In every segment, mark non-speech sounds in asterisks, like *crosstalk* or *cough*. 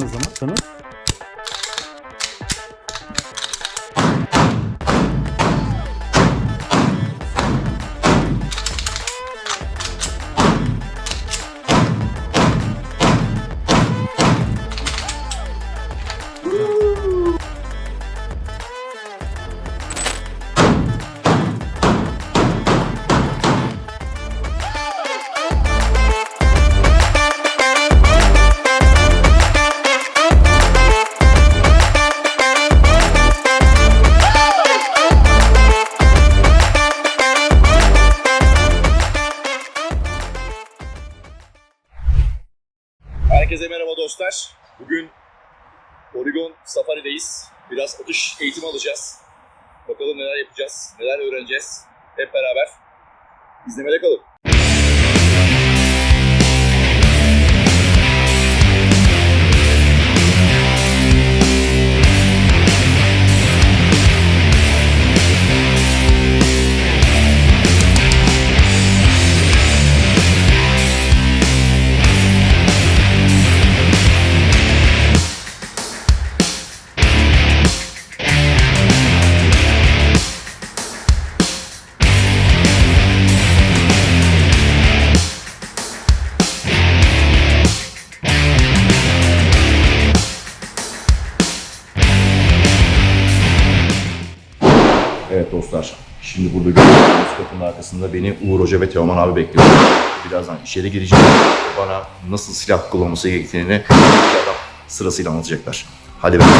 zaman Bugün Oregon Safari'deyiz. Biraz atış eğitimi alacağız. Bakalım neler yapacağız, neler öğreneceğiz. Hep beraber izlemede kalın. Evet dostlar, şimdi burada gördüğünüz kapının arkasında beni Uğur Hoca ve Teoman abi bekliyor. Birazdan içeri gireceğim. Bana nasıl silah kullanılması gerektiğini adam sırasıyla anlatacaklar. Hadi bakalım.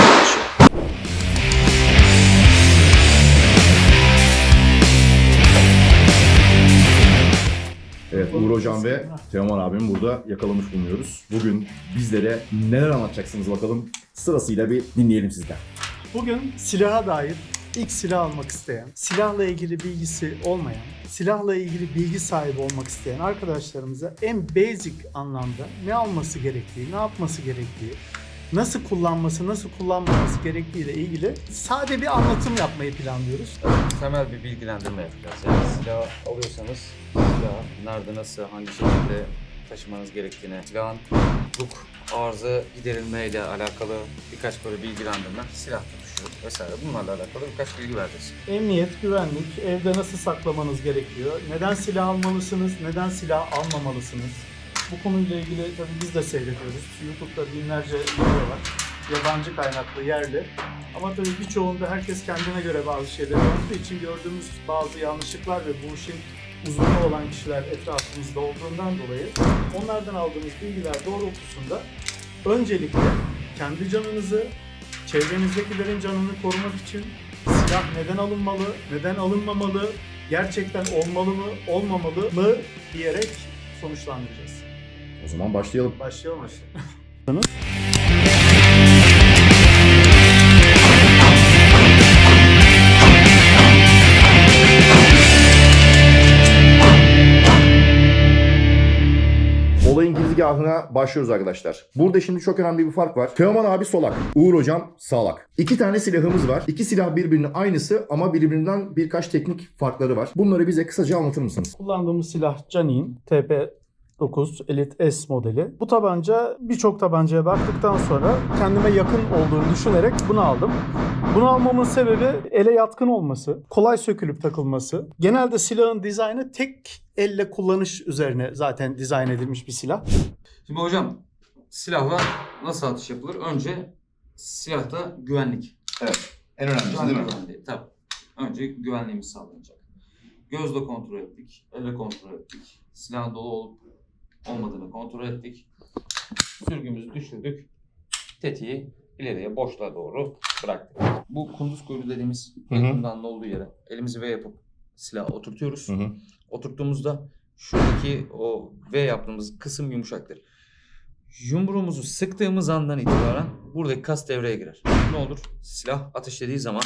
Evet Uğur Hocam ve Teoman abim burada yakalamış bulunuyoruz. Bugün bizlere neler anlatacaksınız bakalım. Sırasıyla bir dinleyelim sizden. Bugün silaha dair ilk silah almak isteyen, silahla ilgili bilgisi olmayan, silahla ilgili bilgi sahibi olmak isteyen arkadaşlarımıza en basic anlamda ne alması gerektiği, ne yapması gerektiği, nasıl kullanması, nasıl kullanmaması gerektiği ile ilgili sade bir anlatım yapmayı planlıyoruz. temel bir bilgilendirme yapacağız. Yani silah alıyorsanız silahı nerede, nasıl, hangi şekilde taşımanız gerektiğine, silahın luk arıza giderilme ile alakalı birkaç böyle bilgilendirme, silah tutuşu vesaire bunlarla alakalı birkaç bilgi vereceğiz. Emniyet, güvenlik, evde nasıl saklamanız gerekiyor, neden silah almalısınız, neden silah almamalısınız. Bu konuyla ilgili tabii biz de seyrediyoruz. YouTube'da binlerce video var. Yabancı kaynaklı, yerli. Ama tabii birçoğunda herkes kendine göre bazı şeyler yaptığı için gördüğümüz bazı yanlışlıklar ve bu işin uzmanı olan kişiler etrafımızda olduğundan dolayı onlardan aldığımız bilgiler doğrultusunda öncelikle kendi canınızı, çevrenizdekilerin canını korumak için silah neden alınmalı, neden alınmamalı, gerçekten olmalı mı, olmamalı mı diyerek sonuçlandıracağız. O zaman başlayalım. Başlayalım aşağı. *laughs* girizgahına başlıyoruz arkadaşlar. Burada şimdi çok önemli bir fark var. Teoman abi solak, Uğur hocam sağlak. İki tane silahımız var. İki silah birbirinin aynısı ama birbirinden birkaç teknik farkları var. Bunları bize kısaca anlatır mısınız? Kullandığımız silah Canin TP 9 Elite S modeli. Bu tabanca birçok tabancaya baktıktan sonra kendime yakın olduğunu düşünerek bunu aldım. Bunu almamın sebebi ele yatkın olması, kolay sökülüp takılması. Genelde silahın dizaynı tek elle kullanış üzerine zaten dizayn edilmiş bir silah. Şimdi hocam silahla nasıl atış yapılır? Önce silahta güvenlik. En önemlisi Güvenlik güvenliği. Tabii. Önce güvenliğimiz sağlanacak. Gözle kontrol ettik, elle kontrol ettik. Silahın dolu olup olmadığını kontrol ettik. Sürgümüzü düşürdük. Tetiği ileriye boşluğa doğru bıraktık. Bu kunduz kuyruğu dediğimiz Hı hı. yakından olduğu yere elimizi V yapıp silahı oturtuyoruz. Oturttuğumuzda şuradaki o V yaptığımız kısım yumuşaktır. Yumruğumuzu sıktığımız andan itibaren buradaki kas devreye girer. Ne olur? Silah ateşlediği zaman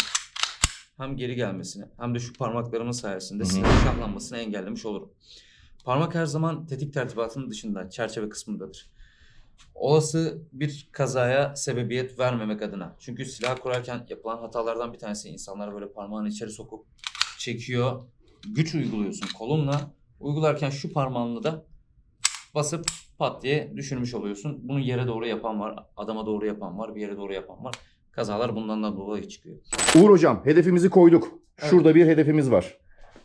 hem geri gelmesini hem de şu parmaklarımın sayesinde Hı hı. silah şahlanmasını engellemiş olurum. Parmak her zaman tetik tertibatının dışında, çerçeve kısmındadır. Olası bir kazaya sebebiyet vermemek adına. Çünkü silah kurarken yapılan hatalardan bir tanesi insanlar böyle parmağını içeri sokup çekiyor. Güç uyguluyorsun kolunla. Uygularken şu parmağınla da basıp pat diye düşürmüş oluyorsun. Bunu yere doğru yapan var, adama doğru yapan var, bir yere doğru yapan var. Kazalar bundan da dolayı çıkıyor. Uğur hocam hedefimizi koyduk. Şurada bir hedefimiz var.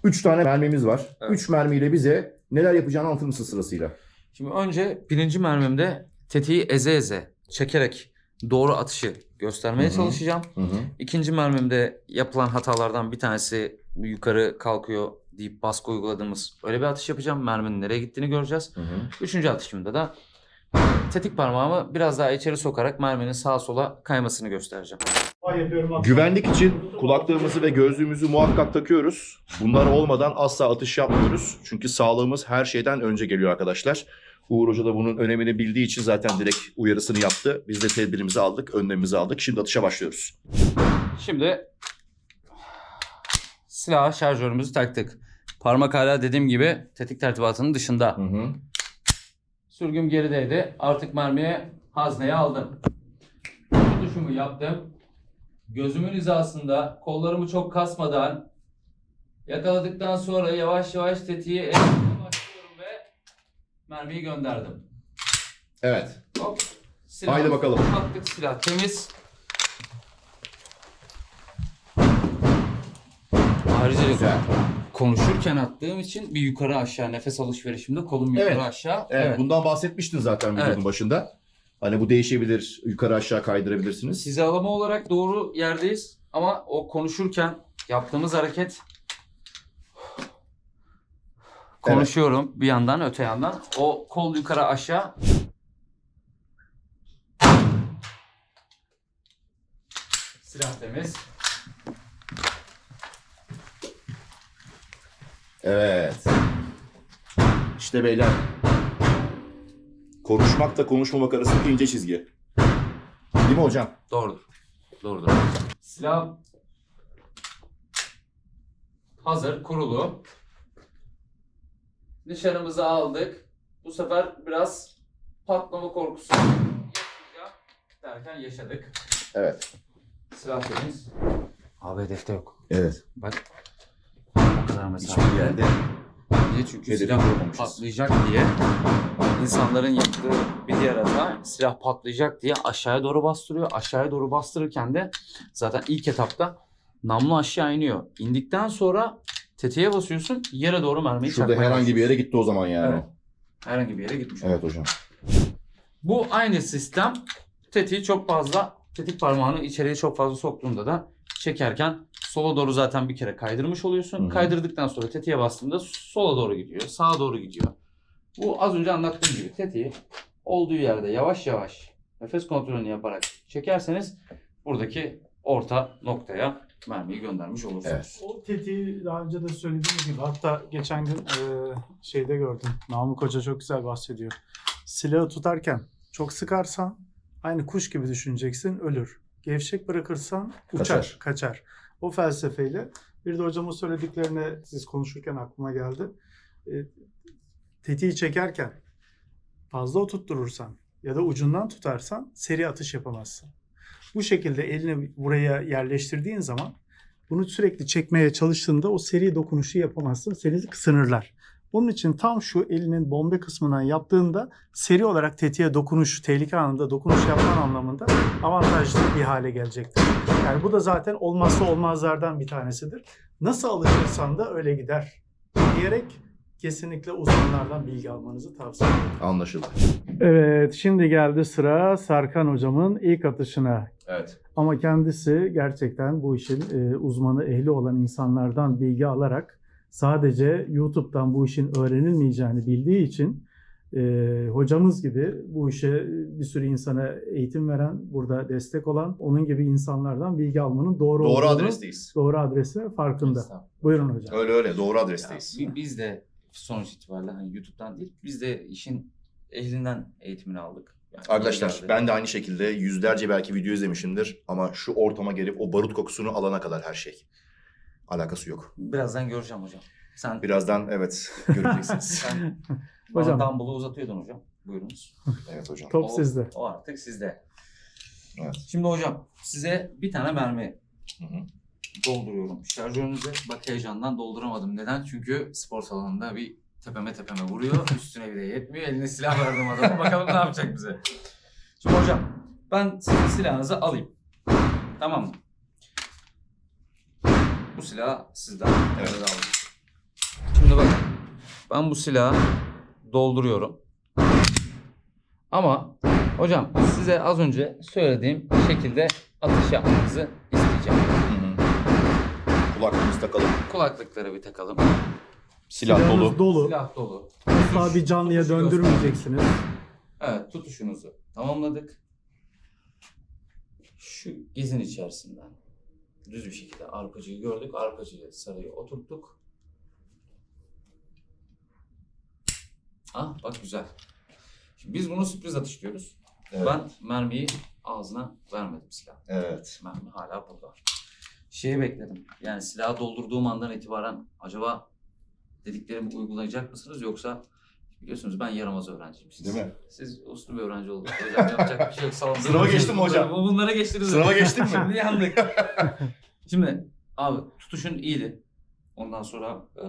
3 tane mermimiz var. 3 Evet. mermiyle bize neler yapacağını anlatır mısın sırasıyla? Şimdi önce birinci mermimde tetiği eze eze çekerek doğru atışı göstermeye Hı hı. çalışacağım. Hı hı. İkinci mermimde yapılan hatalardan bir tanesi yukarı kalkıyor deyip baskı uyguladığımız öyle bir atış yapacağım. Merminin nereye gittiğini göreceğiz. Hı hı. Üçüncü atışımda da tetik parmağımı biraz daha içeri sokarak merminin sağa sola kaymasını göstereceğim. Güvenlik için kulaklığımızı ve gözlüğümüzü muhakkak takıyoruz. Bunlar olmadan asla atış yapmıyoruz. Çünkü sağlığımız her şeyden önce geliyor arkadaşlar. Uğur Hoca da bunun önemini bildiği için zaten direkt uyarısını yaptı. Biz de tedbirimizi aldık, önlemimizi aldık. Şimdi atışa başlıyoruz. Şimdi silah şarjörümüzü taktık. Parmak hala dediğim gibi tetik tertibatının dışında. Hı hı. Sürgüm gerideydi. Artık mermiye hazneye aldım. Tutuşumu yaptım. Gözümün hizasında kollarımı çok kasmadan yakaladıktan sonra yavaş yavaş tetiği elimle başlıyorum ve mermiyi gönderdim. Evet. Hop. Silah Haydi bakalım. Attık silah temiz. Ayrıca Güzel. konuşurken attığım için bir yukarı aşağı nefes alışverişimde kolum yukarı Evet. aşağı. Evet, bundan bahsetmiştin zaten videonun Evet. başında. Hani bu değişebilir, yukarı aşağı kaydırabilirsiniz. Hizalama olarak doğru yerdeyiz ama o konuşurken yaptığımız hareket konuşuyorum bir yandan öte yandan o kol yukarı aşağı silah temiz. Evet. İşte beyler. Konuşmakla konuşmamak arasındaki ince çizgi. Değil mi hocam? Doğrudur. Doğrudur. Silah hazır, kurulu. Nişanımızı aldık. Bu sefer biraz patlama korkusu yaşayacağım derken yaşadık. Evet. Silah temiz. Abi hedefte yok. Evet. Bak. O kadar mesafe. Hiçbir yerde Niye? Çünkü silah patlayacak diye insanların yaptığı bir diğer hata silah patlayacak diye aşağıya doğru bastırıyor. Aşağıya doğru bastırırken de zaten ilk etapta namlu aşağı iniyor. İndikten sonra tetiğe basıyorsun yere doğru mermiyi şurada çakmaya herhangi bir yere gitti o zaman yani. Evet. Herhangi bir yere gitmiş. Evet hocam. Bu aynı sistem tetiği çok fazla tetik parmağını içeriye çok fazla soktuğunda da çekerken sola doğru zaten bir kere kaydırmış oluyorsun. Hı hı. Kaydırdıktan sonra tetiğe bastığında sola doğru gidiyor, sağa doğru gidiyor. Bu az önce anlattığım gibi tetiği olduğu yerde yavaş yavaş nefes kontrolünü yaparak çekerseniz buradaki orta noktaya mermiyi göndermiş olursunuz. Evet. O tetiği daha önce de söylediğim gibi hatta geçen gün e, şeyde gördüm. Namık Hoca çok güzel bahsediyor. Silahı tutarken çok sıkarsan aynı kuş gibi düşüneceksin ölür. Gevşek bırakırsan uçar, Kaçar. kaçar. O felsefeyle bir de hocamın söylediklerine siz konuşurken aklıma geldi. E, tetiği çekerken fazla oturtturursan ya da ucundan tutarsan seri atış yapamazsın. Bu şekilde elini buraya yerleştirdiğin zaman bunu sürekli çekmeye çalıştığında o seri dokunuşu yapamazsın. Seni sınırlar. Bunun için tam şu elinin bombe kısmından yaptığında seri olarak tetiğe dokunuş, tehlike anında dokunuş yapman anlamında avantajlı bir hale gelecektir. Yani bu da zaten olmazsa olmazlardan bir tanesidir. Nasıl alışırsan da öyle gider diyerek kesinlikle uzmanlardan bilgi almanızı tavsiye ederim. Anlaşıldı. Evet, şimdi geldi sıra Serkan hocamın ilk atışına. Evet. Ama kendisi gerçekten bu işin e, uzmanı, ehli olan insanlardan bilgi alarak sadece YouTube'dan bu işin öğrenilmeyeceğini bildiği için e, hocamız gibi bu işe bir sürü insana eğitim veren, burada destek olan, onun gibi insanlardan bilgi almanın doğru, Doğru olduğunu, adresteyiz. doğru adresi farkında. Buyurun hocam. Öyle öyle doğru Ya, adresteyiz. bi- biz de sonuç itibariyle hani YouTube'dan değil biz de işin ehlinden eğitimini aldık. Yani Arkadaşlar ben de aynı şekilde yüzlerce belki video izlemişimdir ama şu ortama gelip o barut kokusunu alana kadar her şey. Alakası yok. birazdan göreceğim hocam. Sen Birazdan evet göreceksiniz. *laughs* sen *laughs* Hocam. dumbbell'ı uzatıyordun hocam. Buyurunuz. evet hocam. Top O- sizde. O artık sizde. Evet. Şimdi hocam size bir tane mermi Hı hı. Dolduruyorum. Şarjörünüze bak heyecandan dolduramadım. Neden? Çünkü spor salonunda bir tepeme tepeme vuruyor. *laughs* Üstüne bir de yetmiyor. Eline silah verdim adama. Bakalım ne yapacak bize. Şimdi hocam ben sizin silahınızı alayım. Tamam mı? Bu silahı sizden evet. aldım. Şimdi bakın. Ben bu silahı dolduruyorum. Ama hocam size az önce söylediğim şekilde atış yapmanızı isteyeceğim. Kulaklığımızı takalım. Kulaklıkları bir takalım. Silah Silahınız dolu. dolu. Silah dolu. Asla bir canlıya Tutuşu döndürmeyeceksiniz. Evet tutuşunuzu tamamladık. Şu gezin içerisinden düz bir şekilde arpacıyı gördük. Arpacıyı sarıya oturttuk. Ah bak güzel. Şimdi biz bunu sürpriz atış diyoruz. Evet. Ben mermiyi ağzına vermedim silah. Evet. Mermi hala burada. Şeyi bekledim. Yani silahı doldurduğum andan itibaren acaba dediklerimi uygulayacak mısınız yoksa biliyorsunuz ben yaramaz öğrenciyim. Siz, Değil mi? Siz uslu bir öğrenci oldunuz. Hocam yapacak bir şey yok. Salonda Sınava geçtin mi hocam? Bu- Bunlara geçtiniz. Sınava geçtin mi? *laughs* Şimdi yandık. *laughs* Şimdi abi tutuşun iyiydi. Ondan sonra e,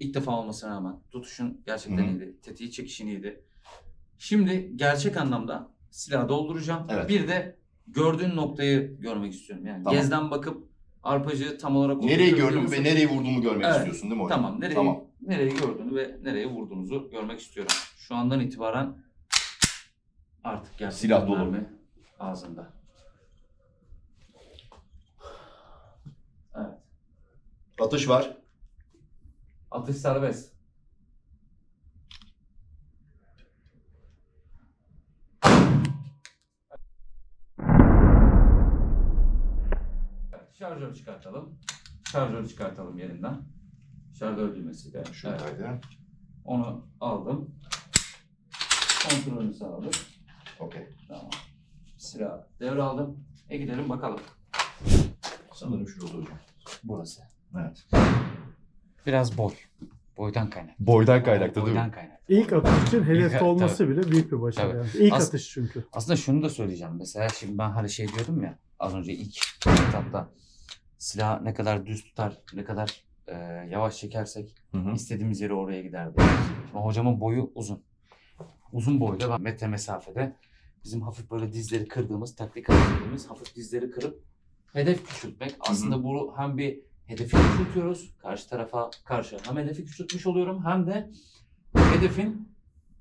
ilk defa olmasına rağmen tutuşun gerçekten Hı hı. iyiydi. Tetiği çekişin iyiydi. Şimdi gerçek anlamda silahı dolduracağım. Evet. Bir de gördüğün noktayı görmek istiyorum. Yani Tamam. gezden bakıp arpacığı tam olarak Nereyi gördüm ve nereyi vurduğumu görmek Evet. istiyorsun değil mi hocam? Tamam. Nereyi, Tamam. nereyi gördüğünü ve nereye vurduğunuzu görmek istiyorum. Şu andan itibaren artık gerçekten Silah dolu. mermi ağzında. Evet. Atış var. Atış serbest. Evet, Şarjör çıkartalım. Şarjör çıkartalım yerinden. Şarjör düğmesiyle. Evet. Şuradaydı. Onu aldım. Kontrolünü sağladık. Okey. Tamam. Silah devraldım. E gidelim bakalım. Sanırım şurada hocam. Burası. Evet. Biraz boy. Boydan kaynak. Boydan kaynaklı değil Boydan mi? kaynak. İlk atış için hedefte olması bile büyük bir başarı. Tabii. yani. İlk As- atış çünkü. Aslında şunu da söyleyeceğim. Mesela şimdi ben hani şey diyordum ya az önce ilk etapta silah ne kadar düz tutar, ne kadar e, yavaş çekersek Hı hı. istediğimiz yere oraya giderdi. Şimdi hocamın boyu uzun. Uzun boyda ben metre mesafede bizim hafif böyle dizleri kırdığımız, taktik hareketlerimiz hafif dizleri kırıp hedef küçültmek. Aslında bu hem bir hedefi küçültüyoruz karşı tarafa karşı. Hem hedefi küçültmüş oluyorum hem de hedefin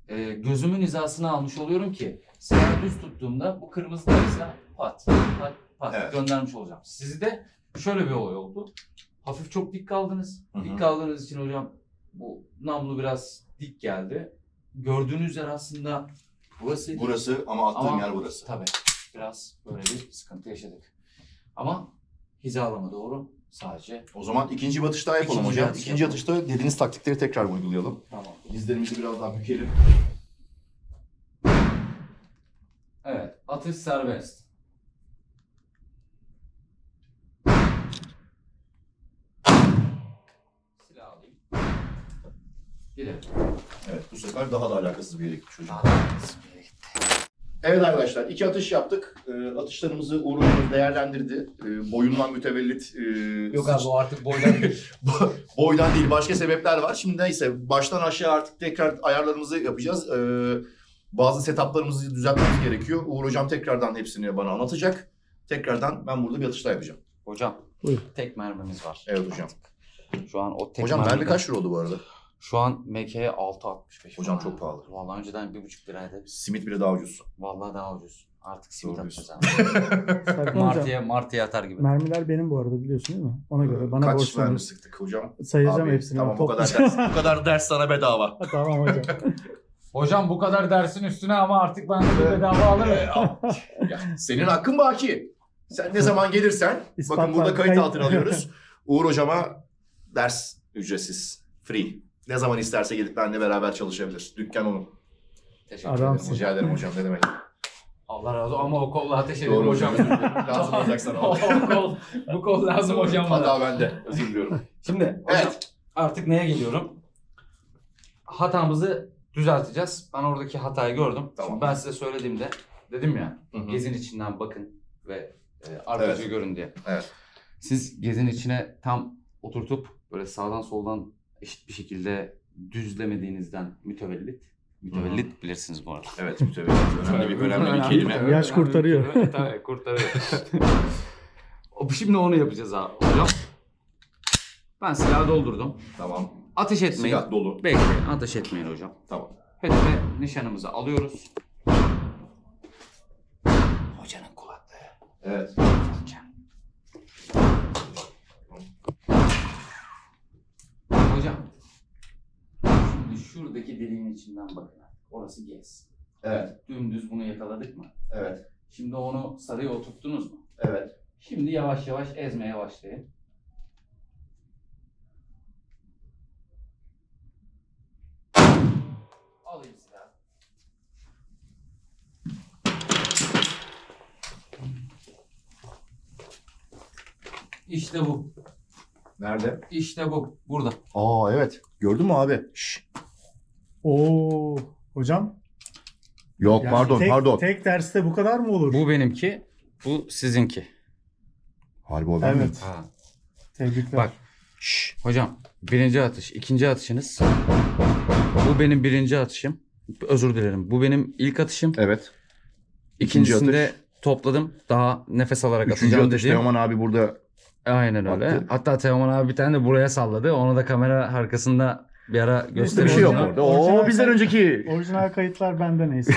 e, gözümün hizasını almış oluyorum ki silahı düz tuttuğumda bu kırmızıdaysa pat pat pat Evet. göndermiş olacağım. Sizde şöyle bir olay oldu. Hafif çok dik kaldınız. Hı hı. Dik kaldığınız için hocam bu namlu biraz dik geldi. Gördüğünüz yer aslında burasıydı. Burası ama attığım Ama- yer burası. Tabii biraz böyle bir sıkıntı yaşadık. Ama hizalama doğru sadece. O zaman ikinci bir atış daha yapalım İkinci hocam. atış İkinci atışta dediğiniz taktikleri tekrar uygulayalım. Tamam. Dizlerimizi biraz daha bükelim. Evet atış serbest. Silah alayım. Gidelim. Evet bu sefer daha da alakasız bir yere gitti çocuk. Daha da bir yere gitti. Evet arkadaşlar iki atış yaptık. Ee, atışlarımızı Uğur Hocamız değerlendirdi. Ee, boyundan mütevellit. e, Yok abi o artık boydan değil. *laughs* boydan değil başka sebepler var. Şimdi neyse baştan aşağı artık tekrar ayarlarımızı yapacağız. Ee, bazı setuplarımızı düzeltmemiz gerekiyor. Uğur Hocam tekrardan hepsini bana anlatacak. Tekrardan ben burada bir atış daha yapacağım. Hocam Buyur. tek mermimiz var. Evet hocam. Şu an o tek Hocam mermi kaç lira oldu bu arada? Şu an MK'ye 6.65. Hocam falan. çok pahalı. Vallahi önceden 1.5 liraydı. Simit bile daha ucuz. Vallahi daha ucuz. Artık simit Doğru atacağız abi. *laughs* Martıya, martıya atar gibi. mermiler benim bu arada biliyorsun değil mi? Ona göre bana Kaç mermi borçlanır. sıktık hocam? Sayacağım Abi, hepsini. Tamam bu kadar ders, bu kadar ders sana bedava. *laughs* tamam hocam. *laughs* Hocam bu kadar dersin üstüne ama artık ben de bedava alırım. Ya, senin hakkın baki. Sen ne zaman gelirsen, İspatlar, bakın burada kayıt. altına alıyoruz. Uğur hocama ders ücretsiz, free. Ne zaman isterse gelip benimle beraber çalışabilir. Dükkan onun. Teşekkür Adam- ederim. Adamsın. Rica ederim hocam ne demek. Allah razı olsun ama o kolla ateş ederim Doğru hocam. *laughs* Lazım olacak sana. *laughs* o kol, bu kol lazım hocam bana. Hata bende. Özür diliyorum. *laughs* Şimdi hocam Evet. artık neye geliyorum? Hatamızı düzelteceğiz. Ben oradaki hatayı gördüm. Tamam. Şimdi ben size söylediğimde dedim ya Hı hı. gezin içinden bakın ve e, arpacığı Evet. görün diye. Evet. Siz gezin içine tam oturtup böyle sağdan soldan eşit bir şekilde düzlemediğinizden mütevellit. Mütevellit bilirsiniz bu arada. Evet mütevellit. *laughs* Önemli bir, önemli bir kelime. Mütevellit. Yaş kurtarıyor. Mütevellit, Tabii kurtarıyor. *laughs* O- Şimdi onu yapacağız abi. Hocam ben silahı doldurdum. Tamam. Ateş etmeyin. Silah dolu. Bekleyin. Ateş etmeyin hocam. Tamam. Hedefe nişanımızı alıyoruz. Hocanın kulaklığı. Evet. Hocam. Şimdi şuradaki deliğin içinden bakın. Orası gez. Evet. Dümdüz bunu yakaladık mı? Evet. Şimdi onu sarıya oturttunuz mu? Evet. Şimdi yavaş yavaş ezmeye başlayın. Alayım silahı. İşte bu. Nerede? İşte bu. Burada. Aa evet. Gördün mü abi? Şşş. Oo hocam. Yok yani pardon tek, pardon. Tek derste bu kadar mı olur? Bu benimki. Bu sizinki. Harbi o ben mi? Evet. Ha. Tebrikler. Bak. Şş, hocam birinci atış, ikinci atışınız. Bu benim birinci atışım. Özür dilerim. Bu benim ilk atışım. Evet. İkinci İkincisinde topladım. Daha nefes alarak Üçüncü atacağım atış dediğim. Teoman abi burada. Aynen öyle. Attı. Hatta Teoman abi bir tane de buraya salladı. Onu da kamera arkasında bir ara Bir göstereyim. şey yok orada. Oo bizden önceki. Orijinal kayıtlar bende neyse.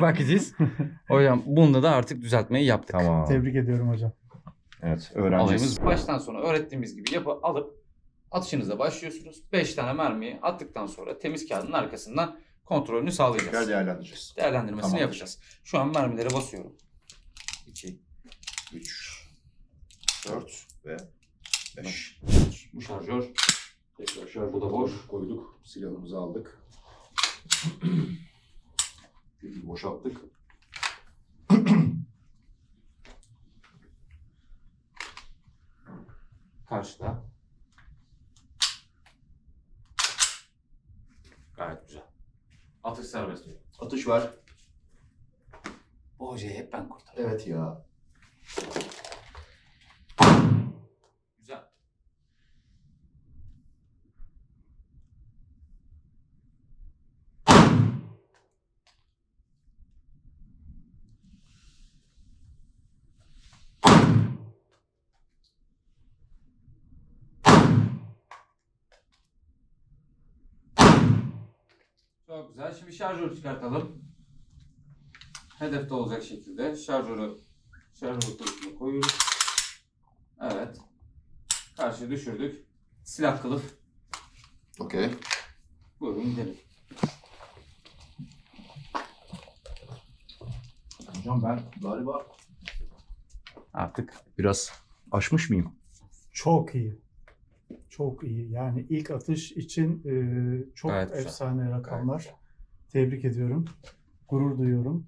Bakacağız. Hocam bunda da artık düzeltmeyi yaptık. Tamam. Tebrik ediyorum hocam. Evet öğreneceğiz. Alayımız baştan sona öğrettiğimiz gibi yapı alıp atışınıza başlıyorsunuz. 5 tane mermiyi attıktan sonra temiz kağıdın arkasından kontrolünü sağlayacağız. Tekrar değerlendireceğiz. Değerlendirmesini Tamamdır. yapacağız. Şu an mermileri basıyorum. 2, 3, 4 ve 5. bu şarjör. Tekrar şarjı bu da boş. koyduk. Silahımızı aldık. *clears throat* Boşalttık. *clears throat* Karşıda. Gayet güzel. Atış serbest diyor. Atış var. Bu hocayı hep ben kurtarıyorum. Evet ya. Güzel. Çok güzel. Şimdi şarjörü çıkartalım. Hedefte olacak şekilde şarjörü şarjör kutusuna koyuyoruz. Evet. Karşıya düşürdük. Silah kılıf. Okey. Buyurun gidelim. Hocam ben galiba Artık biraz aşmış mıyım? Çok iyi. Çok iyi. Yani ilk atış için e, çok Gayet güzel. efsane rakamlar. Tebrik ediyorum. Gurur duyuyorum.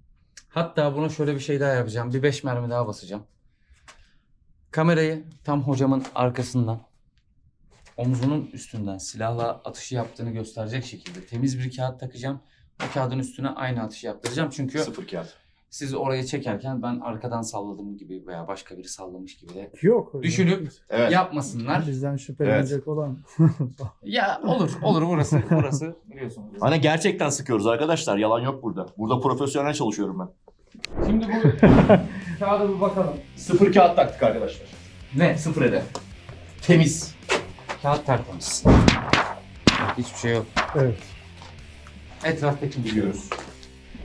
Hatta buna şöyle bir şey daha yapacağım. Bir beş mermi daha basacağım. Kamerayı tam hocamın arkasından omzunun üstünden silahla atışı yaptığını gösterecek şekilde temiz bir kağıt takacağım. O kağıdın üstüne aynı atışı yaptıracağım. Çünkü Sıfır kağıt. Siz orayı çekerken ben arkadan salladım gibi veya başka biri sallamış gibi de Yok. Düşünüp Evet. yapmasınlar. Bizden şüphelenecek olan. *laughs* Ya olur olur burası burası biliyorsunuz. Hani gerçekten sıkıyoruz arkadaşlar. Yalan yok burada. Burada profesyonel çalışıyorum ben. Şimdi bu *laughs* kağıda bir bakalım. Sıfır kağıt taktık arkadaşlar. Ne? Sıfır hedef. Temiz. Kağıt tertemiz. Hiçbir şey yok. evet. Etraftaki biliyoruz.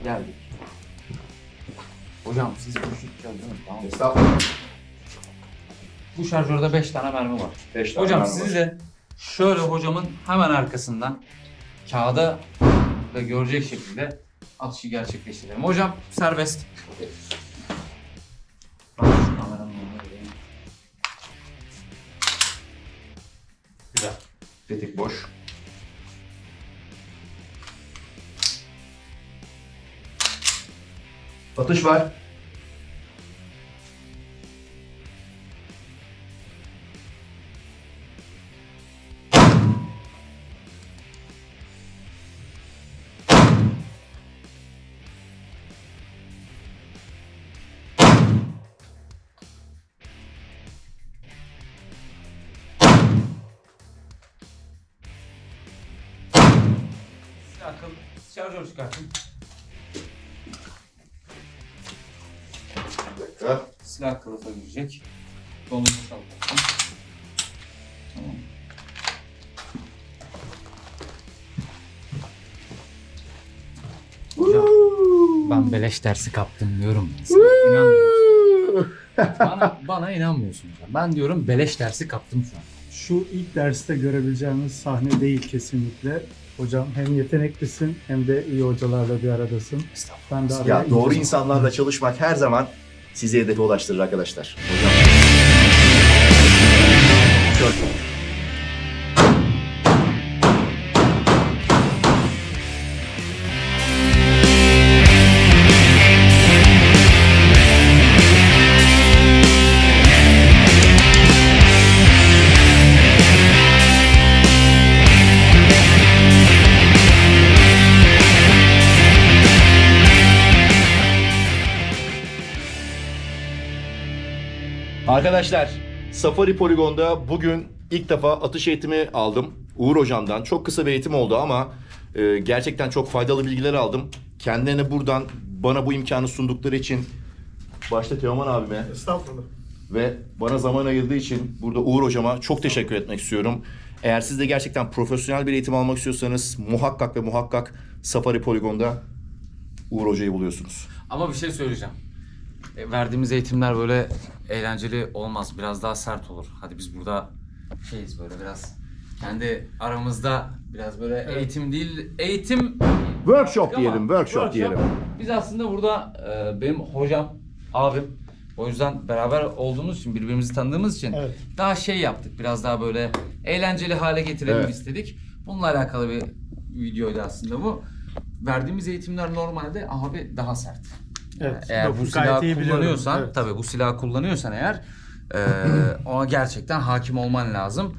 Geldik. Hocam siz bu işi çözdünüz tamam? Estağfurullah. Bu şarjörde 5 tane mermi var. Beş tane Hocam mermi sizi de şöyle hocamın hemen arkasından kağıda da görecek şekilde atışı gerçekleştirelim. Hocam serbest. Ben şu kameranın yanına geleyim. Güzel. Tetik boş. Atış var. Şarjör çıkartın. dakika. Silah kılıfa girecek. Tamam. Hocam, ben beleş dersi kaptım diyorum. İnanmıyorsun. bana, bana inanmıyorsun. Ben diyorum beleş dersi kaptım şu an. Şu ilk derste görebileceğimiz sahne değil kesinlikle. Hocam hem yeteneklisin hem de iyi hocalarla bir aradasın. Ben de araya Ya doğru insanlarla çalışmak her zaman sizi hedefe ulaştırır arkadaşlar. Hocam. Arkadaşlar Safari Poligon'da bugün ilk defa atış eğitimi aldım. Uğur hocamdan. Çok kısa bir eğitim oldu ama e, gerçekten çok faydalı bilgiler aldım. Kendilerine buradan bana bu imkanı sundukları için başta Teoman abime Estağfurullah. ve bana zaman ayırdığı için burada Uğur hocama çok teşekkür etmek istiyorum. Eğer siz de gerçekten profesyonel bir eğitim almak istiyorsanız muhakkak ve muhakkak Safari Poligon'da Uğur hocayı buluyorsunuz. Ama bir şey söyleyeceğim. E, verdiğimiz eğitimler böyle eğlenceli olmaz. Biraz daha sert olur. Hadi biz burada şeyiz böyle biraz kendi aramızda biraz böyle eğitim değil, eğitim Workshop Ama diyelim, workshop diyelim. Biz aslında burada e, benim hocam, abim. O yüzden beraber olduğumuz için, birbirimizi tanıdığımız için Evet. daha şey yaptık. Biraz daha böyle eğlenceli hale getirelim Evet. istedik. Bununla alakalı bir videoydu aslında bu. Verdiğimiz eğitimler normalde abi daha sert. Evet. Eğer Yok, bu silahı kullanıyorsan, Evet. tabii bu silahı kullanıyorsan eğer e, *clears throat* ona gerçekten hakim olman lazım.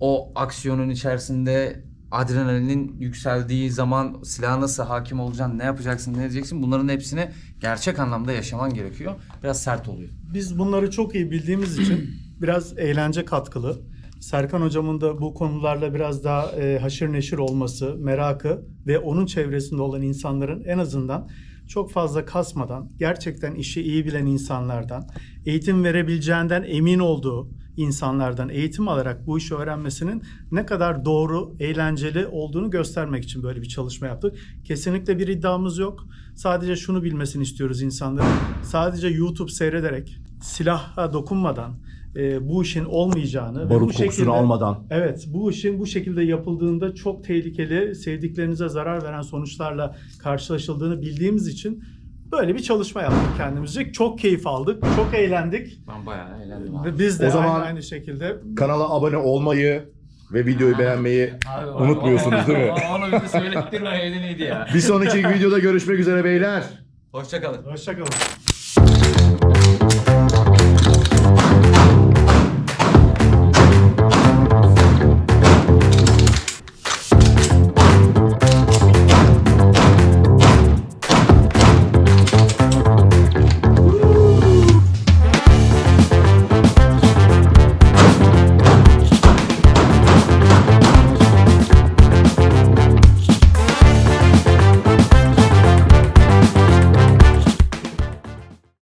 O aksiyonun içerisinde adrenalinin yükseldiği zaman silaha nasıl hakim olacaksın, ne yapacaksın, ne edeceksin bunların hepsini gerçek anlamda yaşaman gerekiyor. Biraz sert oluyor. Biz bunları çok iyi bildiğimiz *clears throat* için biraz eğlence katkılı. Serkan hocamın da bu konularla biraz daha e, haşır neşir olması, merakı ve onun çevresinde olan insanların en azından çok fazla kasmadan, gerçekten işi iyi bilen insanlardan, eğitim verebileceğinden emin olduğu insanlardan eğitim alarak bu işi öğrenmesinin ne kadar doğru, eğlenceli olduğunu göstermek için böyle bir çalışma yaptık. Kesinlikle bir iddiamız yok. Sadece şunu bilmesini istiyoruz insanların. Sadece YouTube seyrederek, silaha dokunmadan e, bu işin olmayacağını ve Barut bu kokusunu şekilde almadan. Evet, bu işin bu şekilde yapıldığında çok tehlikeli, sevdiklerinize zarar veren sonuçlarla karşılaşıldığını bildiğimiz için böyle bir çalışma yaptık kendimizce. Çok keyif aldık, çok eğlendik. Ben bayağı eğlendim abi. Ve biz de O zaman- aynı, aynı şekilde Kanala abone olmayı ve videoyu beğenmeyi Abi, Unutmuyorsunuz değil mi? Onu bize iyiydi ya. Bir sonraki videoda görüşmek üzere beyler. Hoşçakalın. hoşçakalın.